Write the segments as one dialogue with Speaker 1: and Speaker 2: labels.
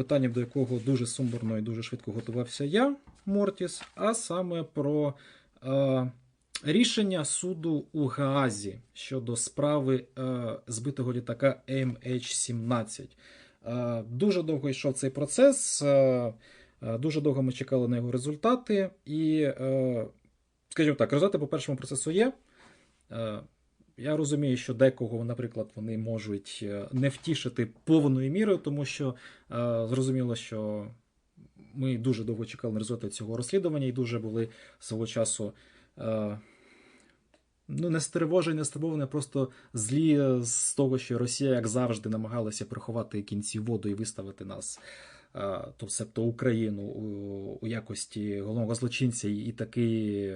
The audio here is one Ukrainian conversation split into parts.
Speaker 1: питанням, до якого дуже сумбурно і дуже швидко готувався я, Мортіс, а саме про е, рішення суду у Гаазі щодо справи е, збитого літака MH17. Е, дуже довго йшов цей процес, е, е, дуже довго ми чекали на його результати, і, е, скажімо так, результати по першому процесу є. Е, я розумію, що декого, наприклад, вони можуть е, не втішити повною мірою, тому що е, зрозуміло, що ми дуже довго чекали на результати цього розслідування і дуже були свого часу. Е, Ну, не стривожені, не стривовані, просто злі з того, що Росія, як завжди, намагалася приховати кінці воду і виставити нас, то себто Україну у, якості головного злочинця і, такий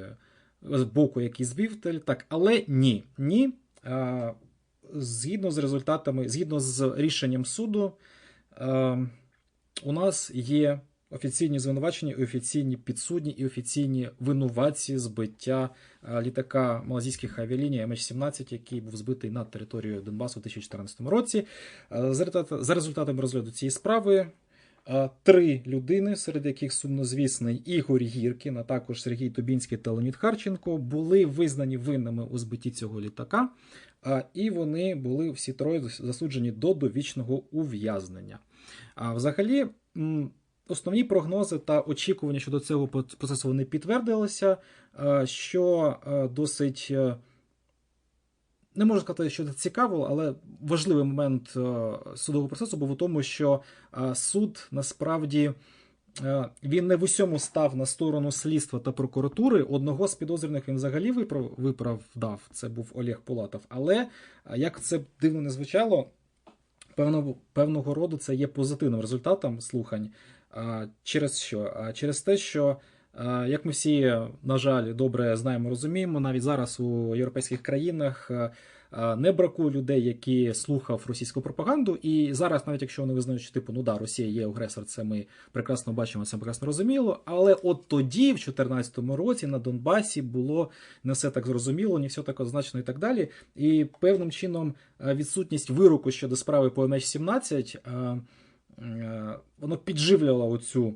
Speaker 1: з боку, який збив літак. Але ні, ні. Е, Згідно з результатами, згідно з рішенням суду, е, у нас є офіційні звинувачення, офіційні підсудні і офіційні винуватці збиття е, літака малазійських авіаліній MH17, який був збитий над територією Донбасу у 2014 році. За результатами розгляду цієї справи. Е, Три людини, серед яких сумнозвісний Ігор Гіркін, а також Сергій Тобінський та Леонід Харченко, були визнані винними у збитті цього літака, і вони були всі троє засуджені до довічного ув'язнення. А взагалі, основні прогнози та очікування щодо цього процесу вони підтвердилися, е, що е, досить. Не можу сказати, що це цікаво, але важливий момент е, судового процесу був у тому, що е, суд насправді е, він не в усьому став на сторону слідства та прокуратури. Одного з підозрюваних він взагалі виправ, виправдав. Це був Олег Полатов. Але як це дивно не звучало, певного, певного роду це є позитивним результатом слухань. Через що? Через те, що, як ми всі, на жаль, добре знаємо, розуміємо, навіть зараз у європейських країнах а, а, не бракує людей, які слухав російську пропаганду. І зараз, навіть якщо вони визнають, що типу, ну да, Росія є агресор, це ми прекрасно бачимо, це прекрасно розуміло. Але от тоді, в 2014 році, на Донбасі було не все так зрозуміло, не все так однозначно і так далі. І певним чином е, відсутність вироку щодо справи по MH17 е, е, воно підживлювало оцю,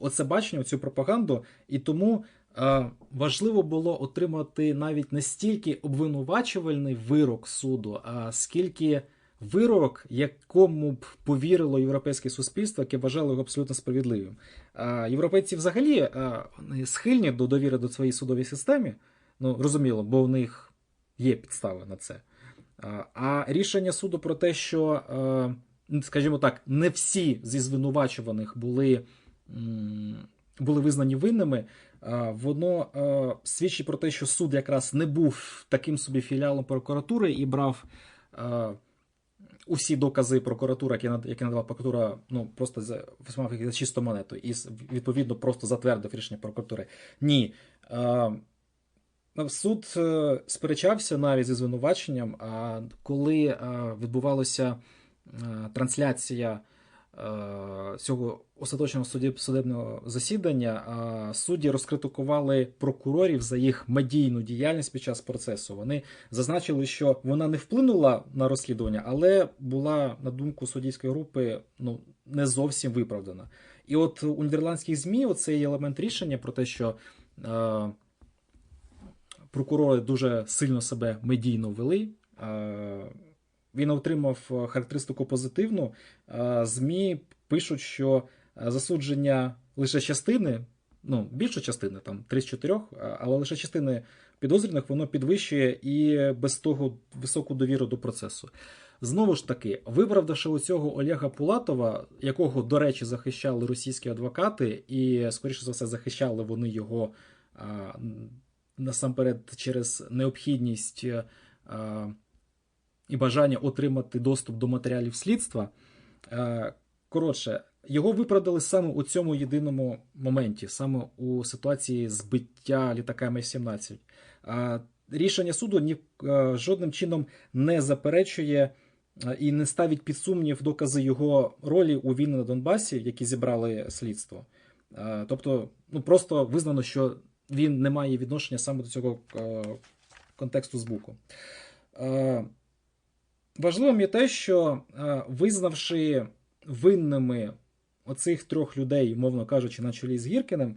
Speaker 1: оце бачення, оцю пропаганду, і тому е, важливо було отримати навіть не стільки обвинувачувальний вирок суду, а скільки вирок, якому б повірило європейське суспільство, яке вважало його абсолютно справедливим. Е, європейці взагалі е, схильні до довіри до своєї судової системи. Ну, розуміло, бо в них є підстави на це. А, А рішення суду про те, що, е, скажімо так, не всі зі звинувачуваних були, були визнані винними, воно свідчить про те, що суд якраз не був таким собі філіалом прокуратури і брав. Усі докази прокуратури, які над- які надавала прокуратура, ну просто висмав їх за чисту монету, і відповідно просто затвердив рішення прокуратури. Ні. Суд е, сперечався навіть зі звинуваченням, а коли е, відбувалася е, трансляція цього остаточного судебного засідання, е, судді розкритикували прокурорів за їх медійну діяльність під час процесу. Вони зазначили, що вона не вплинула на розслідування, але була, на думку суддівської групи, ну не зовсім виправдана. І от у нідерландських ЗМІ оцей елемент рішення про те, що. Е, прокурори дуже сильно себе медійно вели. Е, Він отримав е, характеристику позитивну. Е, ЗМІ пишуть, що е, засудження лише частини, ну, більше частини, там 3 з 4, е, але лише частини підозрюваних воно підвищує і без того високу довіру до процесу. Знову ж таки, виправдавши у цього Олега Пулатова, якого, до речі, захищали російські адвокати, і, скоріше за все, захищали вони його а, насамперед через необхідність е, і бажання отримати доступ до матеріалів слідства. Е, Коротше, його виправдали саме у цьому єдиному моменті, саме у ситуації збиття літака М-17. Е, Рішення суду ні е, жодним чином не заперечує і не ставить під сумнів докази його ролі у війні на Донбасі, які зібрали слідство. Тобто, ну просто визнано, що він не має відношення саме до цього контексту збоку. Важливим є те, що е, визнавши винними оцих трьох людей, мовно кажучи, на чолі з Гіркіним,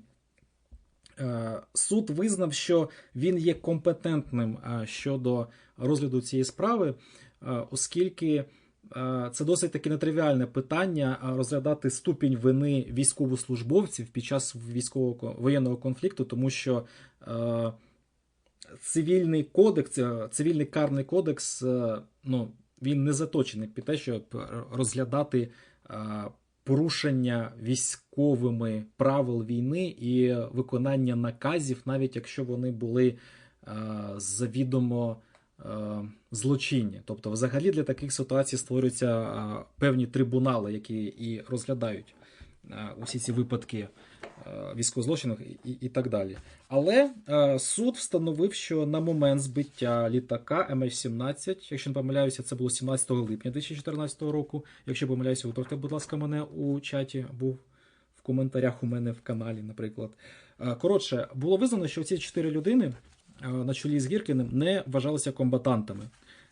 Speaker 1: е, суд визнав, що він є компетентним е, щодо розгляду цієї справи, оскільки це досить таки нетривіальне питання розглядати ступінь вини військовослужбовців під час військового воєнного конфлікту, тому що цивільний кодекс, цивільний карний кодекс, ну, він не заточений під те, щоб розглядати е, порушення військовими правил війни і виконання наказів, навіть якщо вони були е, завідомо е, злочинні. Тобто, взагалі для таких ситуацій створюються певні трибунали, які і розглядають усі ці випадки е, військових злочинів і, і так далі. Але е, суд встановив, що на момент збиття літака MH17, якщо не помиляюся, це було 17 липня 2014 року. Якщо помиляюся, виправте, будь ласка, мене у чаті був в коментарях у мене в каналі, наприклад. Е, Коротше, було визнано, що ці чотири людини е, на чолі з Гіркіним не вважалися комбатантами.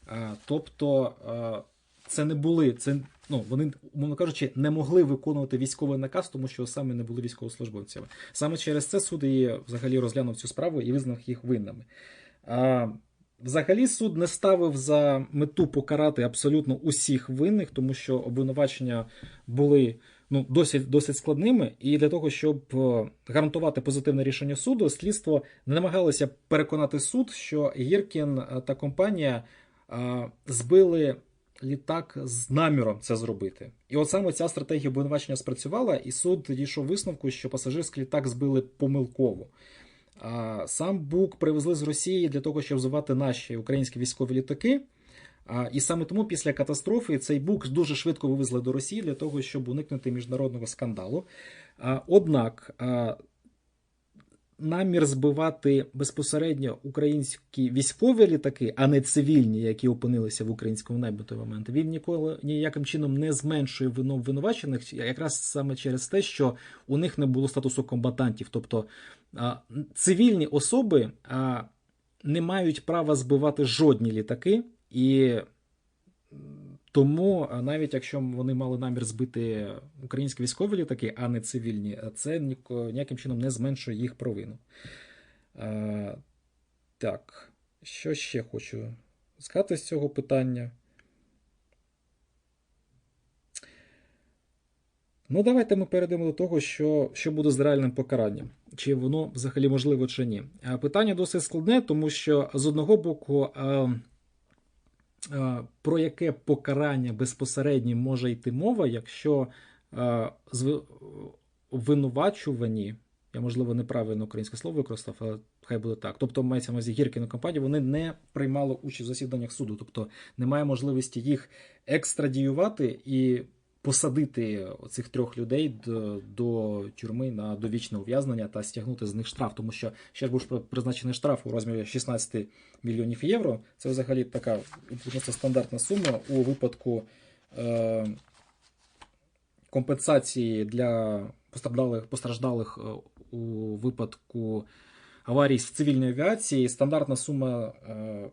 Speaker 1: Е, Тобто е, це не були, це, ну, вони, умовно кажучи, не могли виконувати військовий наказ, тому що саме не були військовослужбовцями. Саме через це суд і взагалі розглянув цю справу і визнав їх винними. А, Взагалі суд не ставив за мету покарати абсолютно усіх винних, тому що обвинувачення були ну, досить, досить складними. І для того, щоб е, гарантувати позитивне рішення суду, слідство не намагалося переконати суд, що Гіркін е, та компанія е, збили літак з наміром це зробити. І от саме ця стратегія обвинувачення спрацювала, і суд дійшов висновку, що пасажирський літак збили помилково. А Сам Бук привезли з Росії для того, щоб взувати наші українські військові літаки. І саме тому після катастрофи цей бук дуже швидко вивезли до Росії для того, щоб уникнути міжнародного скандалу. Однак намір збивати безпосередньо українські військові літаки, а не цивільні, які опинилися в українському небі той момент, він ніколи ніяким чином не зменшує вину обвинувачених, якраз саме через те, що у них не було статусу комбатантів. Тобто цивільні особи не мають права збивати жодні літаки, і тому, навіть якщо вони мали намір збити українські військові літаки, а не цивільні, це ніяким чином не зменшує їх провину. А, так, що ще хочу сказати з цього питання? Ну, давайте ми перейдемо до того, що, що буде з реальним покаранням, чи воно взагалі можливо чи ні. Питання досить складне, тому що з одного боку, про яке покарання безпосередньо може йти мова, якщо звинувачувані я можливо неправильно українське слово використав, але хай буде так. Тобто мається на увазі Гіркіну компанії, вони не приймали участь в засіданнях суду, тобто немає можливості їх екстрадіювати і посадити цих трьох людей до, до тюрми на довічне ув'язнення та стягнути з них штраф, тому що ще ж був призначений штраф у розмірі 16 мільйонів євро. Це взагалі така відносно стандартна сума у випадку е, компенсації для постраждалих, постраждалих е, у випадку аварій в цивільній авіації. Стандартна сума. Е,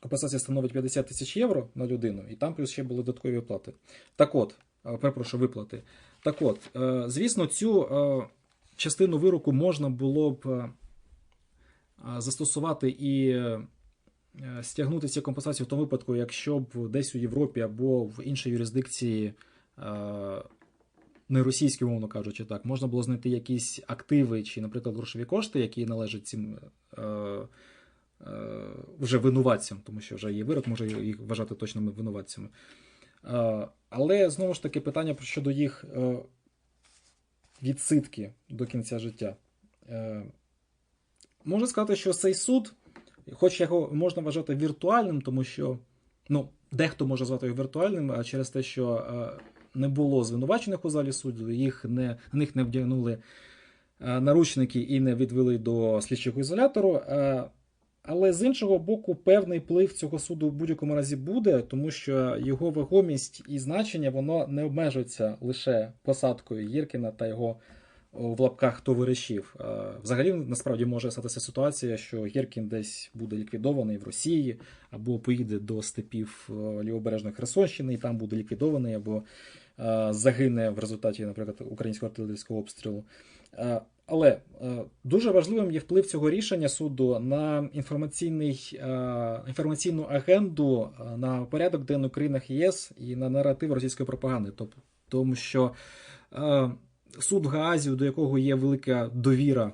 Speaker 1: Компенсація становить 50 тисяч євро на людину, і там плюс ще були додаткові оплати. Так от, е, перепрошую, виплати. Так от, е, звісно, цю е, частину вироку можна було б застосувати і стягнути ці компенсації в тому випадку, якщо б десь у Європі або в іншій юрисдикції, не російській, умовно кажучи, так, можна було знайти якісь активи чи, наприклад, грошові кошти, які належать цим. е, Вже винуватцям, тому що вже є вирок, може їх вважати точними винуватцями. Е, Але знову ж таки питання щодо їх е, відсидки до кінця життя. Е, Можна сказати, що цей суд, хоч його можна вважати віртуальним, тому що ну, дехто може звати його віртуальним, а через те, що е, не було звинувачених у залі суду, їх не, них не вдягнули е, наручники і не відвели до слідчого ізолятору. Але з іншого боку, певний вплив цього суду в будь-якому разі буде, тому що його вагомість і значення воно не обмежується лише посадкою Єркіна та його в лапках товаришів. Взагалі, насправді може статися ситуація, що Гіркін десь буде ліквідований в Росії, або поїде до степів лівобережної Херсонщини, і там буде ліквідований, або загине в результаті, наприклад, українського артилерійського обстрілу. Е, Але е, дуже важливим є вплив цього рішення суду на інформаційний, е, інформаційну агенду на порядок денний у країнах ЄС і на наратив російської пропаганди. Тобто, тому що суд в до якого є велика довіра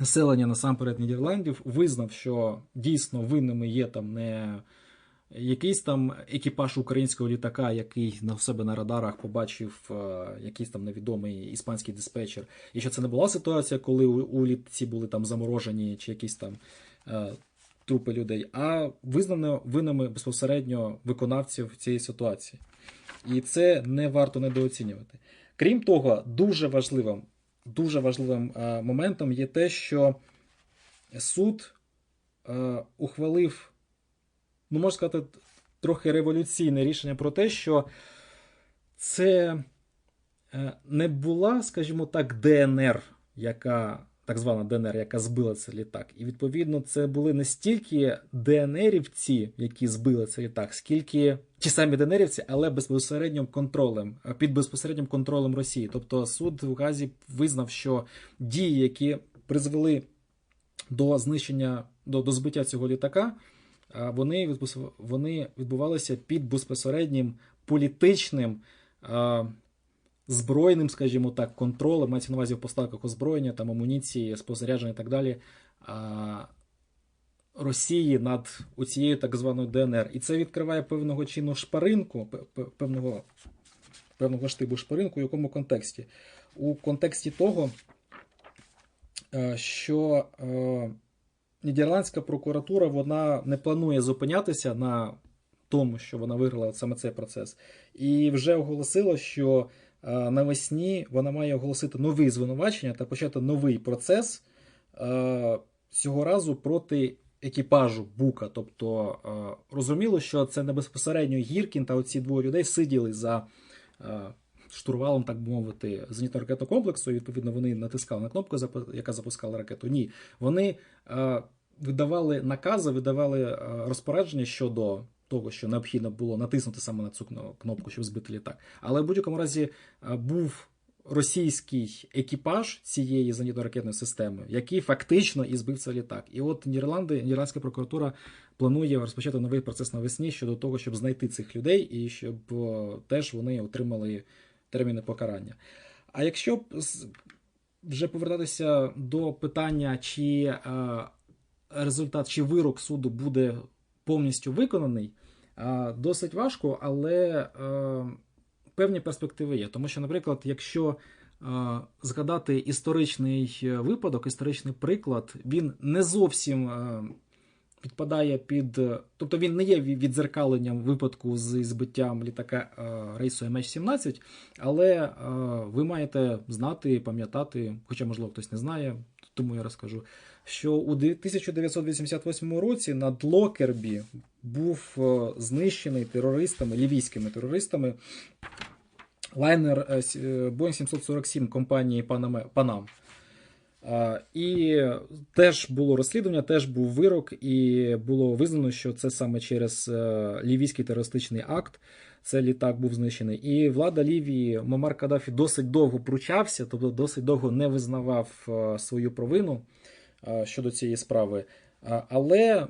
Speaker 1: населення насамперед Нідерландів, визнав, що дійсно винними є там не якийсь там екіпаж українського літака, який на себе на радарах побачив е, якийсь там невідомий іспанський диспетчер, і що це не була ситуація, коли у, літці були там заморожені чи якісь там е, трупи людей, а визнано винними безпосередньо виконавців цієї ситуації. І це не варто недооцінювати. Крім того, дуже важливим, дуже важливим е, моментом є те, що суд ухвалив, ну можна сказати, трохи революційне рішення про те, що це е, не була, скажімо так, ДНР, яка так звана ДНР, яка збила цей літак. І відповідно це були не стільки ДНРівці, які збили цей літак, скільки ті самі ДНРівці, але безпосереднім контролем, під безпосереднім контролем Росії. Тобто суд в Газі визнав, що дії, які призвели до знищення, до, до збиття цього літака, вони, вони відбувалися під безпосереднім політичним. збройним, скажімо так, контролем, мається на увазі в поставках озброєння, там амуніції, спостереження і так далі. Росії над цією так званою ДНР. І це відкриває певного чину шпаринку, пе- пе- певного, певного штибу шпаринку, в якому контексті? У контексті того, що Нідерландська прокуратура вона не планує зупинятися на тому, що вона виграла саме цей процес, і вже оголосила, що е, навесні вона має оголосити нові звинувачення та почати новий процес е, цього разу проти екіпажу Бука. Тобто е, розуміло, що це не безпосередньо Гіркін та оці двоє людей сиділи за штурвалом, так би мовити, зенітно-ракетного комплексу. І, відповідно, вони натискали на кнопку, яка запускала ракету. Ні, вони е, видавали накази, видавали е, розпорядження щодо. Того, що необхідно було натиснути саме на цю кнопку, щоб збити літак. Але в будь-якому разі е, був російський екіпаж цієї зенітно-ракетної системи, який фактично і збив цей літак. І от Нідерланди, Нідерландська прокуратура планує розпочати новий процес навесні щодо того, щоб знайти цих людей і щоб е, теж вони отримали терміни покарання. А якщо вже повертатися до питання, чи е, результат, чи вирок суду буде повністю виконаний, е, досить важко, але е, певні перспективи є. Тому що, наприклад, якщо згадати історичний випадок, історичний приклад, він не зовсім підпадає під. е, Тобто він не є ві- віддзеркаленням випадку з збиттям літака е, рейсу MH17, але е, ви маєте знати, пам'ятати, хоча, можливо, хтось не знає, тому я розкажу, що у 1988 році над Локербі був знищений терористами, лівійськими терористами лайнер Boeing 747 компанії Panam. І теж було розслідування, теж був вирок, і було визнано, що це саме через е, лівійський терористичний акт. Це літак був знищений. І влада Лівії Мамар Каддафі досить довго пручався, тобто досить довго не визнавав е, свою провину е, щодо цієї справи. Але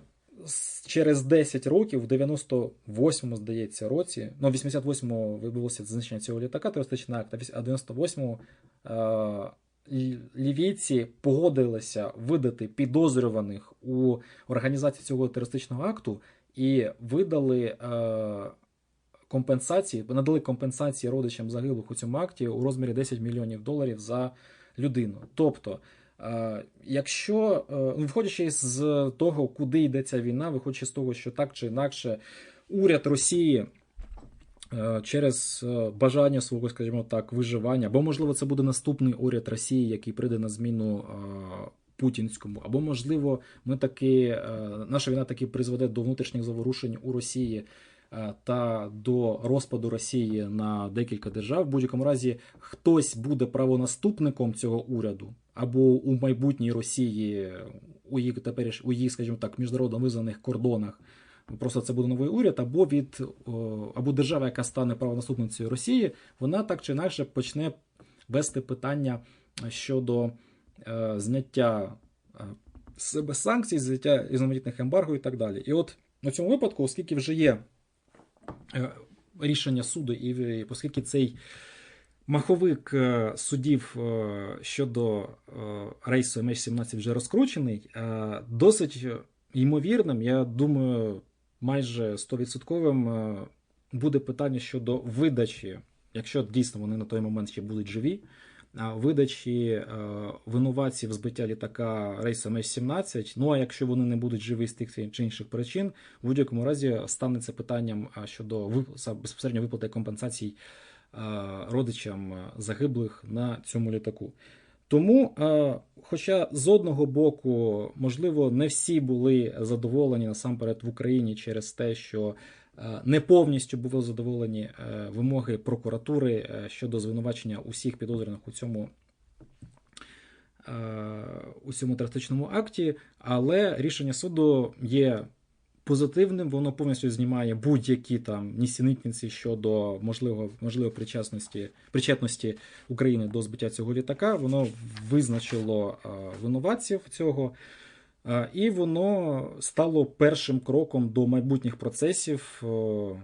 Speaker 1: через 10 років, в 98-му, здається, році, ну, в 88-му відбулося знищення цього літака, терористичний акт, а в 98-му е, лі- лівійці погодилися видати підозрюваних у організації цього терористичного акту і видали е, компенсації, надали компенсації родичам загиблих у цьому акті у розмірі 10 мільйонів доларів за людину. Тобто, е, якщо, е, ну, виходячи з того, куди йде ця війна, виходячи з того, що так чи інакше уряд Росії через е, бажання свого, скажімо так, виживання, або можливо це буде наступний уряд Росії, який прийде на зміну е, путінському, або можливо, ми таки е, наша війна таки призведе до внутрішніх заворушень у Росії. е, Та до розпаду Росії на декілька держав. В будь-якому разі хтось буде правонаступником цього уряду, або у майбутній Росії у їх теперіш у їх, скажімо так, міжнародно визнаних кордонах просто це буде новий уряд, або від або держава, яка стане правонаступницею Росії, вона так чи інакше почне вести питання щодо е, зняття е, себе санкцій, зняття різноманітних ембарго і так далі. І от на цьому випадку, оскільки вже є е, рішення суду, і е, оскільки цей маховик е, судів е, щодо е, рейсу MH17 вже розкручений, е, досить ймовірним, я думаю, майже 100% е, буде питання щодо видачі, якщо дійсно вони на той момент ще будуть живі. Видачі е, винуватців збиття літака рейсу MH17. Ну а якщо вони не будуть живі з тих чи інших причин, в будь-якому разі станеться питанням щодо безпосередньо виплати компенсацій е, родичам загиблих на цьому літаку. Тому, е, хоча з одного боку, можливо, не всі були задоволені насамперед в Україні через те, що е, не повністю були задоволені е, вимоги прокуратури щодо звинувачення усіх підозрюваних у цьому. У цьому терористичному акті, але рішення суду є позитивним, воно повністю знімає будь-які там нісенітниці щодо можливо, можливо причасності, причетності України до збиття цього літака. Воно визначило е, винуватців цього, е, і воно стало першим кроком до майбутніх процесів е,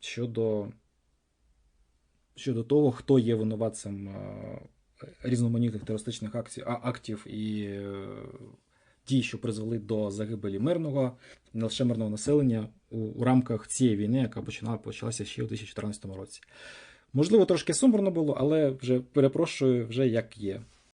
Speaker 1: щодо, щодо того, хто є винуватцем різноманітних терористичних акцій, актів і дій, що призвели до загибелі мирного, не лише мирного населення у, у рамках цієї війни, яка починала почалася ще у 2014 році. Можливо, трошки сумбурно було, але вже перепрошую, вже як є.